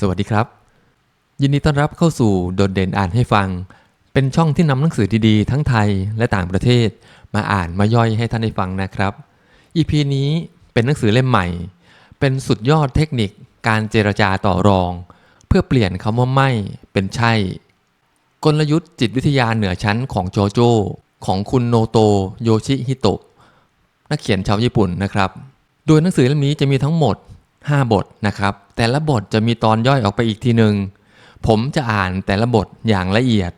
สวัสดีครับ ยินดีต้อนรับเข้าสู่โดดเด่นอ่านให้ฟัง เป็นช่องที่นำหนังสือดีๆ ทั้งไทยและต่างประเทศ มาอ่านมาย่อยให้ท่านได้ฟังนะครับ EP นี้เป็นหนังสือเล่มใหม่ เป็นสุดยอดเทคนิคการเจรจาต่อรอง เพื่อเปลี่ยนคำว่าไม่เป็นใช่ กลยุทธ์จิตวิทยาเหนือชั้นของโจโจของคุณโนโตโยชิฮิโตะนักเขียนชาวญี่ปุ่นนะครับ โดยหนังสือเล่มนี้จะมีทั้งหมด 5 บทนะครับ แต่ละบทจะมีตอนย่อยออกไปอีกทีหนึ่งผมจะอ่านแต่ละบทอย่างละเอียด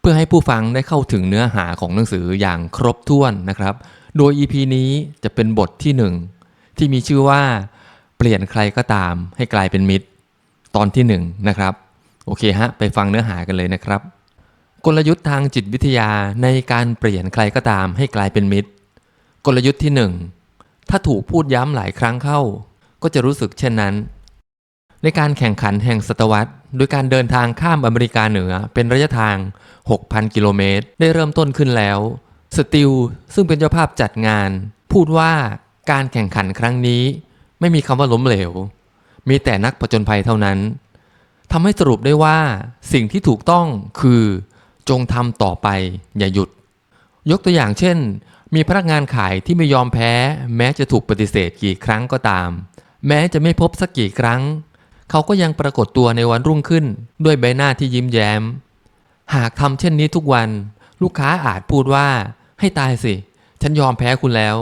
เพื่อให้ผู้ฟังได้เข้าถึงเนื้อหาของหนังสืออย่างครบถ้วนนะครับ โดย EP นี้จะเป็นบทที่1ที่มีชื่อว่า เปลี่ยนใครก็ตามให้กลายเป็นมิตร ตอนที่1นะครับ โอเคฮะ ไปฟังเนื้อหากันเลยนะครับ กลยุทธ์ทางจิตวิทยาในการเปลี่ยนใครก็ตามให้กลายเป็นมิตร กลยุทธ์ที่1ถ้าถูกพูดย้ำหลายครั้งเข้า ก็จะรู้สึกเช่นนั้น ในการแข่งขันแห่งศตวรรษโดยการเดินทางข้ามอเมริกาเหนือเป็นระยะทาง 6,000 กิโลเมตร ได้เริ่มต้นขึ้นแล้ว สติลซึ่งเป็นเจ้าภาพจัดงาน พูดว่าการแข่งขันครั้งนี้ ไม่มีคำว่าล้มเหลว มีแต่นักผจญภัยเท่านั้นทำให้สรุปได้ว่าสิ่งที่ถูกต้องคือ จงทำต่อไปอย่าหยุด ยกตัวอย่างเช่น มีพนักงานขายที่ไม่ยอมแพ้ แม้จะถูกปฏิเสธกี่ครั้งก็ตาม แม้จะไม่พบสักกี่ครั้ง เขาก็ยังปรากฏตัวในวันรุ่งขึ้น ด้วยใบหน้าที่ยิ้มแย้ม หากทำเช่นนี้ทุกวัน ลูกค้าอาจพูดว่า ให้ตายสิ ฉันยอมแพ้คุณแล้ว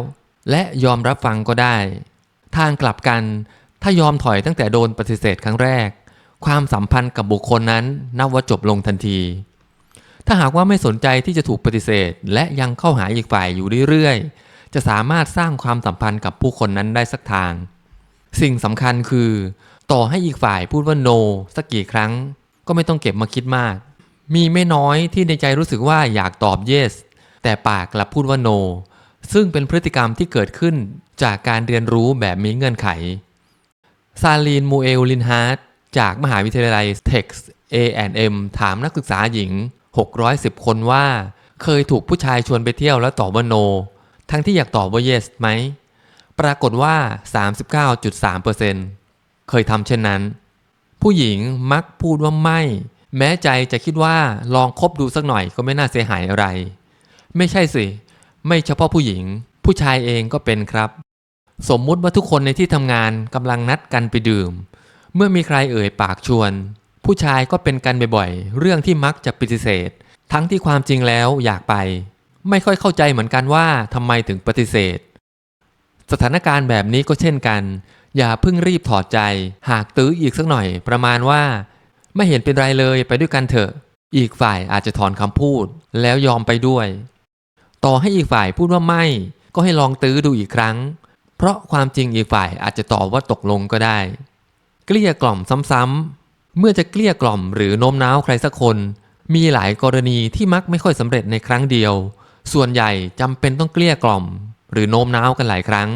และยอมรับฟังก็ได้ ทางกลับกัน ถ้ายอมถอยตั้งแต่โดนปฏิเสธครั้งแรก ความสัมพันธ์กับบุคคลนั้นนับว่าจบลงทันทีถ้าหากว่าไม่สนใจที่จะถูกปฏิเสธ และยังเข้าหาอีกฝ่ายอยู่เรื่อยๆ จะสามารถสร้างความสัมพันธ์กับผู้คนนั้นได้สักทาง สิ่งสำคัญคือ ต่อให้อีกฝ่ายพูดว่า no สักกี่ครั้ง ก็ไม่ต้องเก็บมาคิดมาก มีไม่น้อยที่ในใจรู้สึกว่าอยากตอบ yes แต่ปากกลับพูดว่า no ซึ่งเป็นพฤติกรรมที่เกิดขึ้นจากการเรียนรู้แบบมีเงื่อนไข ซาลีนมูเอลลินฮาร์ดจากมหาวิทยาลัยเท็กซ์ A&M ถามนักศึกษาหญิง 610 คนว่า เคยถูกผู้ชายชวนไปเที่ยวแล้วตอบว่า no ทั้งที่อยากตอบว่า yes ไหม ปรากฏว่า 39.3%เคยทำเช่นนั้น ผู้หญิงมักพูดว่าไม่ แม้ใจจะคิดว่าลองคบดูสักหน่อยก็ไม่น่าเสียหายอะไร ไม่ใช่สิ ไม่เฉพาะผู้หญิง ผู้ชายเองก็เป็นครับ สมมุติว่าทุกคนในที่ทำงานกำลังนัดกันไปดื่ม เมื่อมีใครเอ่ยปากชวน ผู้ชายก็เป็นกันบ่อยๆ เรื่องที่มักจะปฏิเสธ ทั้งที่ความจริงแล้วอยากไป ไม่ค่อยเข้าใจเหมือนกันว่าทำไมถึงปฏิเสธสถานการณ์แบบนี้ก็เช่นกัน อย่าเพิ่งรีบถอดใจ หากตื้ออีกสักหน่อยประมาณว่า ไม่เห็นเป็นไรเลยไปด้วยกันเถอะ อีกฝ่ายอาจจะถอนคำพูดแล้วยอมไปด้วย ต่อให้อีกฝ่ายพูดว่าไม่ ก็ให้ลองตื้อดูอีกครั้ง เพราะความจริงอีกฝ่ายอาจจะตอบว่าตกลงก็ได้ เกลี้ยกล่อมซ้ำๆเมื่อจะเกลี้ยกล่อมหรือโน้มน้าวใครสักคน มีหลายกรณีที่มักไม่ค่อยสำเร็จในครั้งเดียว ส่วนใหญ่จำเป็นต้องเกลี้ยกล่อม หรือโน้มน้าวกันหลายครั้ง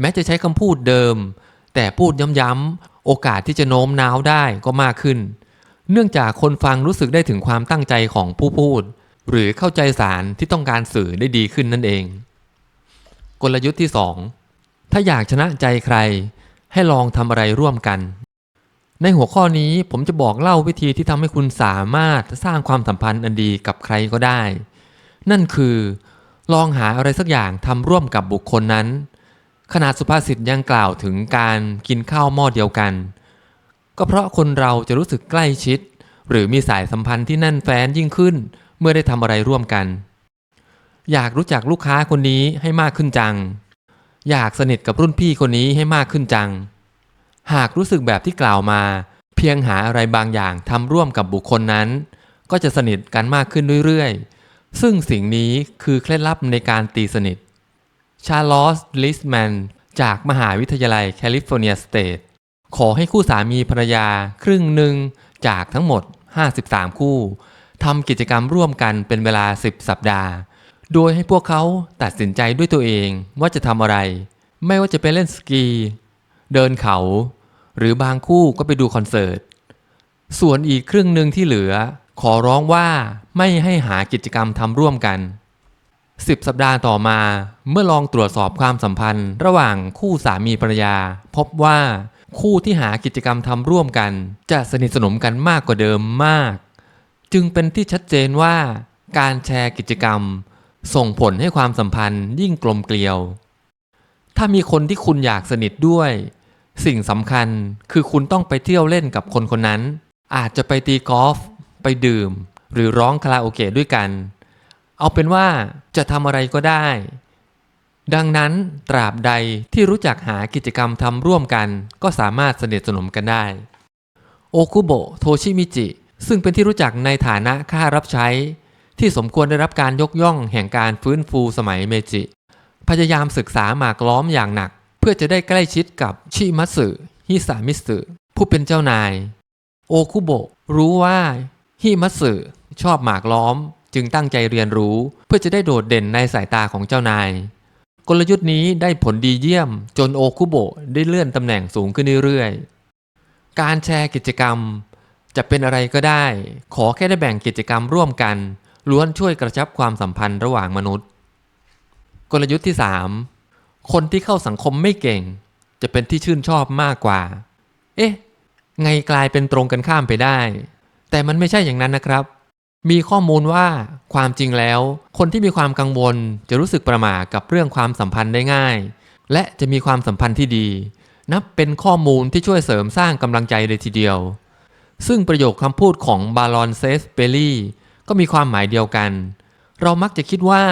แม้จะใช้คำพูดเดิม แต่พูดย้ำๆโอกาสที่จะโน้มน้าวได้ก็มากขึ้น เนื่องจากคนฟังรู้สึกได้ถึงความตั้งใจของผู้พูด หรือเข้าใจสารที่ต้องการสื่อได้ดีขึ้นนั่นเอง กลยุทธ์ที่ 2 ถ้าอยากชนะใจใคร ให้ลองทำอะไรร่วมกัน ในหัวข้อนี้ผมจะบอกเล่าวิธีที่ทำให้คุณสามารถสร้างความสัมพันธ์อันดีกับใครก็ได้ นั่นคือ ลองหาอะไรสักอย่างทำร่วมกับบุคคลนั้น ขนาดสุภาษิตยังกล่าวถึงการกินข้าวหม้อเดียวกัน ก็เพราะคนเราจะรู้สึกใกล้ชิด หรือมีสายสัมพันธ์ที่แน่นแฟ้นยิ่งขึ้น เมื่อได้ทำอะไรร่วมกัน อยากรู้จักลูกค้าคนนี้ให้มากขึ้นจัง อยากสนิทกับรุ่นพี่คนนี้ให้มากขึ้นจัง หากรู้สึกแบบที่กล่าวมา เพียงหาอะไรบางอย่างทำร่วมกับบุคคลนั้น ก็จะสนิทกันมากขึ้นเรื่อยๆ ซึ่งสิ่งนี้คือเคล็ดลับในการตีสนิท ชาร์ลอสลิสแมนจากมหาวิทยาลัยแคลิฟอร์เนียสเตทขอให้คู่สามีภรรยาครึ่งหนึ่งจากทั้งหมด 53 คู่ทำกิจกรรมร่วมกันเป็นเวลา 10 สัปดาห์ โดยให้พวกเขาตัดสินใจด้วยตัวเองว่าจะทำอะไร ไม่ว่าจะไปเล่นสกี เดินเขา หรือบางคู่ก็ไปดูคอนเสิร์ต ส่วนอีกครึ่งหนึ่งที่เหลือ ขอร้องว่าไม่ให้หากิจกรรมทำร่วมกัน 10 สัปดาห์ต่อมา เมื่อลองตรวจสอบความสัมพันธ์ ระหว่างคู่สามีภรรยา พบว่าคู่ที่หากิจกรรมทำร่วมกัน จะสนิทสนมกันมากกว่าเดิมมาก จึงเป็นที่ชัดเจนว่า การแชร์กิจกรรม ส่งผลให้ความสัมพันธ์ยิ่งกลมเกลียว ถ้ามีคนที่คุณอยากสนิทด้วย สิ่งสำคัญคือคุณต้องไปเที่ยวเล่นกับคนคนนั้น อาจจะไปตีกอล์ฟไปดื่ม หรือร้องคาราโอเกะด้วยกัน เอาเป็นว่าจะทำอะไรก็ได้ ดังนั้นตราบใดที่รู้จักหากิจกรรมทำร่วมกัน ก็สามารถสนิทสนมกันได้ โอคุโบะโทชิมิจิ ซึ่งเป็นที่รู้จักในฐานะข้ารับใช้ ที่สมควรได้รับการยกย่องแห่งการฟื้นฟูสมัยเมจิ พยายามศึกษาหมากล้อมอย่างหนัก เพื่อจะได้ใกล้ชิดกับชิมัตสึฮิสามิสึผู้เป็นเจ้านาย โอคุโบะรู้ว่าฮิมัตสึชอบหมากล้อม จึงตั้งใจเรียนรู้เพื่อจะได้โดดเด่นในสายตาของเจ้านาย กลยุทธ์นี้ได้ผลดีเยี่ยม จนโอคุโบะได้เลื่อนตำแหน่งสูงขึ้นเรื่อยๆ การแชร์กิจกรรม จะเป็นอะไรก็ได้ ขอแค่ได้แบ่งกิจกรรมร่วมกัน ล้วนช่วยกระชับความสัมพันธ์ระหว่างมนุษย์ กลยุทธ์ที่ 3 คนที่เข้าสังคมไม่เก่ง จะเป็นที่ชื่นชอบมากกว่า เอ๊ะ ไงกลายเป็นตรงกันข้ามไปได้ แต่มันไม่ใช่อย่างนั้นนะครับ มีข้อมูลว่าความจริงแล้ว คนที่มีความกังวลจะรู้สึกประหม่ากับเรื่องความสัมพันธ์ได้ง่าย และจะมีความสัมพันธ์ที่ดี นับเป็นข้อมูลที่ช่วยเสริมสร้างกำลังใจเลยทีเดียว ซึ่งประโยคคำพูดของบารอนเซสเปลี่ก็มีความหมายเดียวกัน เรามักจะคิดว่า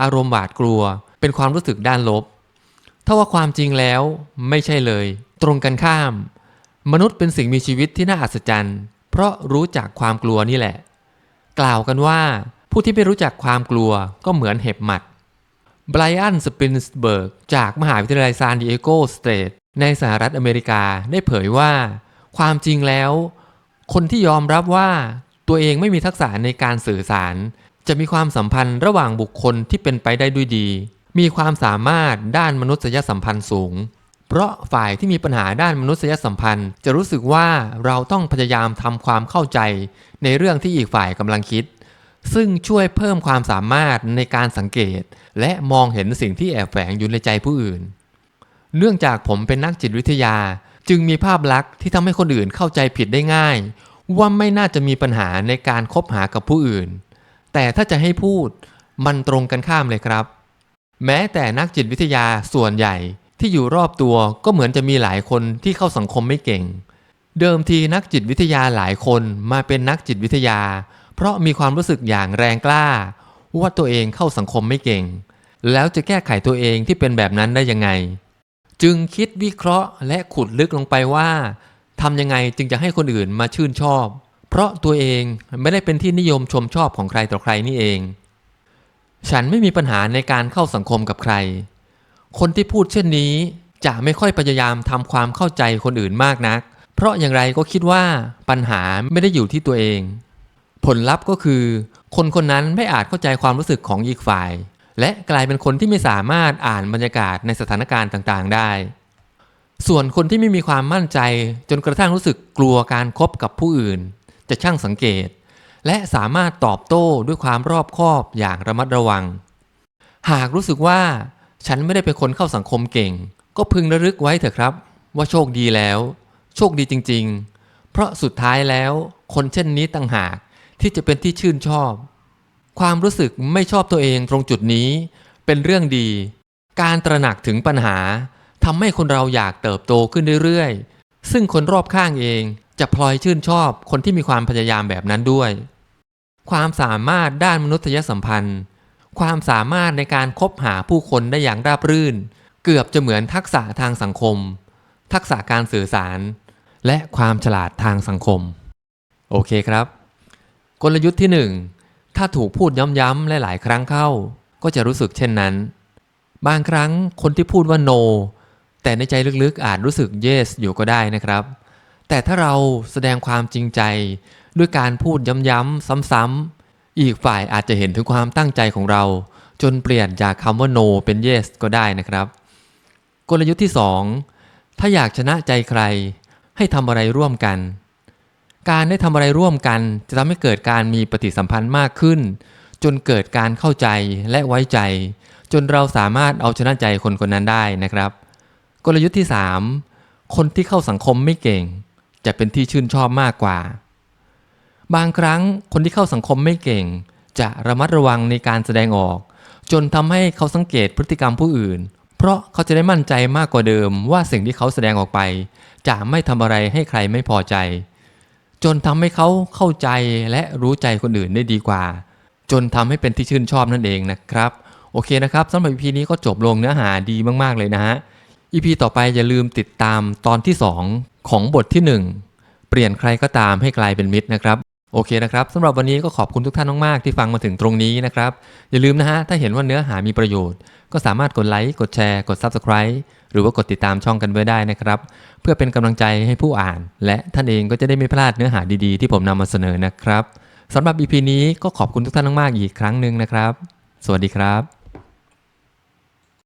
อารมณ์หวาดกลัว เป็นความรู้สึกด้านลบ ถ้าว่าความจริงแล้วไม่ใช่เลย ตรงกันข้าม มนุษย์เป็นสิ่งมีชีวิตที่น่าอัศจรรย์ เพราะรู้จักความกลัวนี่แหละ กล่าวกันว่า ผู้ที่ไม่รู้จักความกลัวก็เหมือนเห็บหมัดไบรอัน สปินสเบิร์ก จากมหาวิทยาลัยซานดิเอโกสเตทในสหรัฐอเมริกาได้เผยว่า ความจริงแล้ว คนที่ยอมรับว่าตัวเองไม่มีทักษะในการสื่อสาร จะมีความสัมพันธ์ระหว่างบุคคลที่เป็นไปได้ด้วยดี มีความสามารถด้านมนุษยสัมพันธ์สูง เพราะฝ่ายที่มีปัญหาด้านมนุษยสัมพันธ์ จะรู้สึกว่าเราต้องพยายามทำความเข้าใจ ในเรื่องที่อีกฝ่ายกำลังคิด ซึ่งช่วยเพิ่มความสามารถในการสังเกต และมองเห็นสิ่งที่แอบแฝงอยู่ในใจผู้อื่น เนื่องจากผมเป็นนักจิตวิทยา จึงมีภาพลักษณ์ที่ทำให้คนอื่นเข้าใจผิดได้ง่าย ว่าไม่น่าจะมีปัญหาในการคบหากับผู้อื่น แต่ถ้าจะให้พูดมันตรงกันข้ามเลยครับ แม้แต่นักจิตวิทยาส่วนใหญ่ ที่อยู่รอบตัวก็เหมือนจะมีหลายคนที่เข้าสังคมไม่เก่ง เดิมทีนักจิตวิทยาหลายคนมาเป็นนักจิตวิทยา เพราะมีความรู้สึกอย่างแรงกล้า ว่าตัวเองเข้าสังคมไม่เก่ง แล้วจะแก้ไขตัวเองที่เป็นแบบนั้นได้ยังไง จึงคิดวิเคราะห์และขุดลึกลงไปว่าทำยังไงจึงจะให้คนอื่นมาชื่นชอบ เพราะตัวเองไม่ได้เป็นที่นิยมชมชอบของใครต่อใครนี่เอง ฉันไม่มีปัญหาในการเข้าสังคมกับใคร คนที่พูดเช่นนี้จะไม่ค่อยพยายามทำความเข้าใจคนอื่นมากนัก เพราะอย่างไรก็คิดว่าปัญหาไม่ได้อยู่ที่ตัวเอง ผลลัพธ์ก็คือ คนคนนั้นไม่อาจเข้าใจความรู้สึกของอีกฝ่าย และกลายเป็นคนที่ไม่สามารถอ่านบรรยากาศในสถานการณ์ต่างๆ ได้ ส่วนคนที่ไม่มีความมั่นใจจนกระทั่งรู้สึกกลัวการครบกับผู้อื่น จะช่างสังเกต และสามารถตอบโต้ด้วยความรอบคอบอย่างระมัดระวัง หากรู้สึกว่า ฉันไม่ได้เป็นคนเข้าสังคมเก่ง ก็พึงระลึกไว้เถอะครับ ว่าโชคดีแล้ว โชคดีจริง ๆ เพราะสุดท้ายแล้วคนเช่นนี้ต่างหากที่จะเป็นที่ชื่นชอบ ความรู้สึกไม่ชอบตัวเองตรงจุดนี้ เป็นเรื่องดี การตระหนักถึงปัญหาทำให้คนเราอยากเติบโตขึ้นเรื่อยๆ ซึ่งคนรอบข้างเองจะพลอยชื่นชอบคนที่มีความพยายามแบบนั้นด้วย ความสามารถด้านมนุษยสัมพันธ์ ความสามารถในการคบหาผู้คนได้อย่างราบรื่น เกือบจะเหมือนทักษะทางสังคม ทักษะการสื่อสาร และความฉลาดทางสังคม โอเคครับ กลยุทธ์ที่ 1 ถ้าถูกพูดย้ำๆและหลายครั้งเข้า ก็จะรู้สึกเช่นนั้น บางครั้งคนที่พูดว่า no แต่ในใจลึกๆอาจรู้สึก yes อยู่ก็ได้นะครับ แต่ถ้าเราแสดงความจริงใจด้วยการพูดย้ำๆซ้ำๆ อีกฝ่ายอาจจะเห็นถึงความตั้งใจของเรา จนเปลี่ยนจากคำว่า no เป็น yes ก็ได้นะครับ กลยุทธ์ที่ 2 ถ้าอยากชนะใจใคร ให้ทำอะไรร่วมกัน การได้ทำอะไรร่วมกัน จะทำให้เกิดการมีปฏิสัมพันธ์มากขึ้น จนเกิดการเข้าใจและไว้ใจ จนเราสามารถเอาชนะใจคนคนนั้นได้นะครับ กลยุทธ์ที่ 3 คนที่เข้าสังคมไม่เก่ง จะเป็นที่ชื่นชอบมากกว่า บางครั้งคนที่เข้าสังคมไม่เก่ง จะระมัดระวังในการแสดงออก จนทำให้เขาสังเกตพฤติกรรมผู้อื่น เพราะเขาจะได้มั่นใจมากกว่าเดิมว่าสิ่งที่เขาแสดงออกไป จะไม่ทำอะไรให้ใครไม่พอใจ จนทำให้เขาเข้าใจและรู้ใจคนอื่นได้ดีกว่า จนทำให้เป็นที่ชื่นชอบนั่นเองนะครับโอเคนะครับสำหรับ EP นี้ก็จบลงเนื้อหาดีมากๆเลยนะฮะ EP ต่อไปอย่าลืมติดตามตอนที่ 2 ของบทที่ 1 เปลี่ยนใครก็ตามให้กลายเป็นมิตรนะครับ โอเคนะครับสำหรับวันนี้ก็ขอบคุณทุกท่านมากๆที่ฟังมาถึงตรงนี้นะครับ อย่าลืมนะฮะ ถ้าเห็นว่าเนื้อหามีประโยชน์ ก็สามารถกดไลค์กดแชร์กด Subscribe หรือว่ากดติดตามช่องกันไว้ได้นะครับ เพื่อเป็นกำลังใจให้ผู้อ่าน และท่านเองก็จะได้ไม่พลาดเนื้อหาดีๆ ที่ผมนำมาเสนอนะครับสำหรับ EP นี้ก็ขอบคุณทุกท่านมากๆอีกครั้งหนึ่งนะครับ สวัสดีครับ